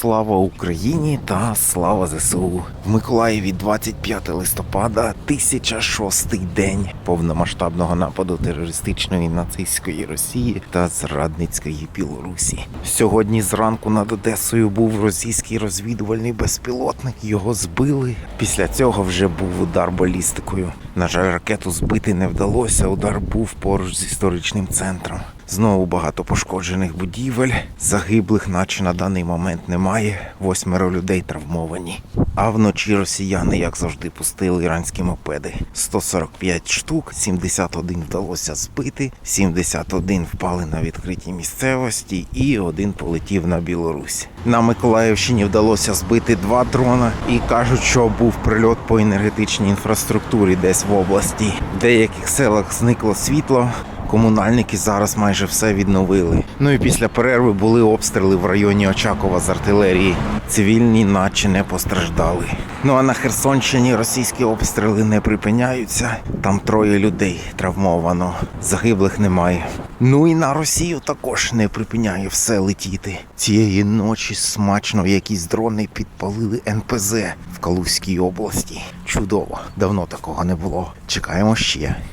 Слава Україні та слава ЗСУ. В Миколаєві 25 листопада, 1006 день повномасштабного нападу терористичної нацистської Росії та зрадницької Білорусі. Сьогодні зранку над Одесою був російський розвідувальний безпілотник. Його збили. Після цього вже був удар балістикою. На жаль, ракету збити не вдалося. Удар був поруч з історичним центром. Знову багато пошкоджених будівель, загиблих, наче на даний момент немає. Восьмеро людей травмовані. А вночі росіяни, як завжди, пустили іранські мопеди. 145 штук, 71 вдалося збити, 71 впали на відкритій місцевості, і один полетів на Білорусь. На Миколаївщині вдалося збити два дрона і кажуть, що був прильот по енергетичній інфраструктурі десь в області. В деяких селах зникло світло. Комунальники зараз майже все відновили. Ну і після перерви були обстріли в районі Очакова з артилерії. Цивільні наче не постраждали. Ну а на Херсонщині російські обстріли не припиняються. Там троє людей травмовано, загиблих немає. Ну і на Росію також не припиняє все летіти. Цієї ночі смачно якісь дрони підпалили НПЗ в Калузькій області. Чудово, давно такого не було. Чекаємо ще.